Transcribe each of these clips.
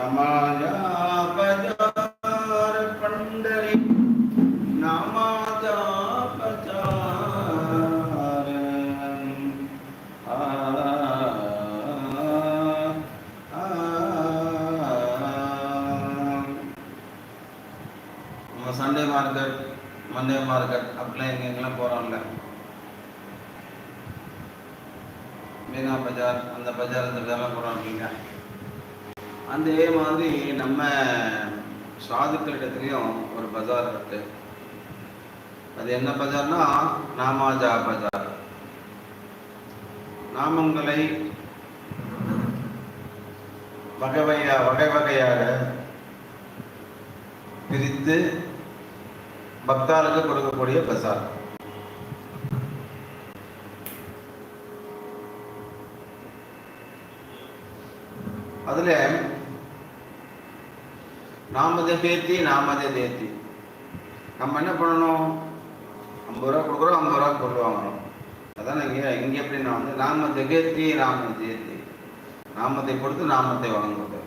रमाया बजार पंडरी नामाजा बजार आ, आ, நம்ம சண்டே மார்க்கெட் மண்டே மார்க்கெட் அப்படிலாம் எங்க எங்கெல்லாம் போகிறோம்ல மீனா பஜார் அந்த பஜார் இந்த பஜார்லாம் போகிறோம் அப்படிங்க அதே மாதிரி நம்ம சாதுக்களிடத்துலையும் ஒரு பஜார் இருக்கு. அது என்ன பஜார்னா நாமாஜா பஜார். நாமங்களை வகை வகையா வகை வகையாக பிரித்து பக்தாளுக்கு கொடுக்கக்கூடிய பஜார். அதுல நாம் அதே பேர்த்தி பேத்தி அதை தேத்தி நம்ம என்ன பண்ணணும்? ஐம்பது ரூபா கொடுக்குறோம் ஐம்பது ரூபா பொருள் வாங்குறோம் அதான் இங்கே இங்கே எப்படின்னா வந்து நாமத்தை கேத்தி நாம தேத்தி நாமத்தை கொடுத்து நாமத்தை வாங்குறது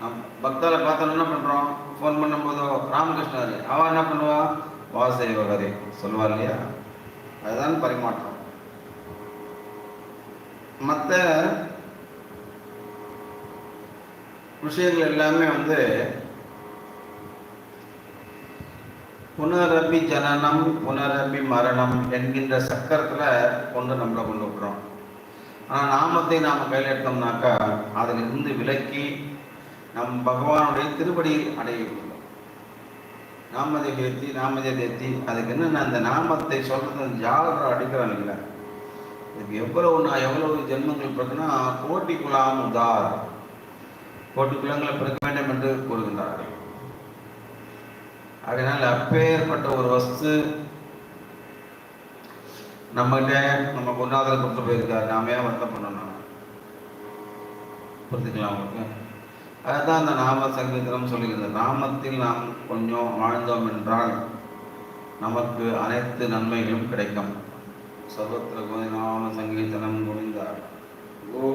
நம் பக்தால பார்த்தோம் என்ன பண்ணுறோம் ஃபோன் பண்ணும்போதோ ராமகிருஷ்ணர் அவ என்ன பண்ணுவா? வாசை வகரை சொல்லுவார் இல்லையா? அதுதான் பரிமாற்றம். மற்ற விஷயங்கள் எல்லாமே வந்து புனரபி ஜனனம் புனரபி மரணம் என்கின்ற சக்கரத்துல கொண்டு நம்மளை கொண்டு விடுறோம் ஆனா நாமத்தை நாம கையில் எடுத்தோம்னாக்கா அதிலிருந்து விலக்கி நம் பகவானுடைய திருப்படி அடைய நாமதை ஏற்றி நாமதை ஏற்றி அதுக்கு என்னென்ன அந்த நாமத்தை சொல்கிறது ஜாலரை அடிக்கிறான் இல்லை இதுக்கு எவ்வளவு நான் எவ்வளவு ஜென்மங்கள் பிறகுனா கோட்டி குலாம் உதார். கோட்டி குலங்களை பிறக்க வேண்டும் என்று கூறுகின்றார்கள். அதனால் அப்பேற்பட்ட ஒரு வஸ்து நம்மகிட்ட நம்ம கொண்டாதல் கொடுத்து போயிருக்காரு. நாம ஏன் வருத்தம் பண்ணணும்? புரிஞ்சுக்கலாம் உங்களுக்கு? அதுதான் அந்த நாம சங்கீதம் சொல்லுகிறது. நாமத்தில் நாம் கொஞ்சம் ஆழ்ந்தோம் என்றால் நமக்கு அனைத்து நன்மைகளும் கிடைக்கும். சர்வத்திர நாம சங்கீதனம் முடிந்தார் ஓ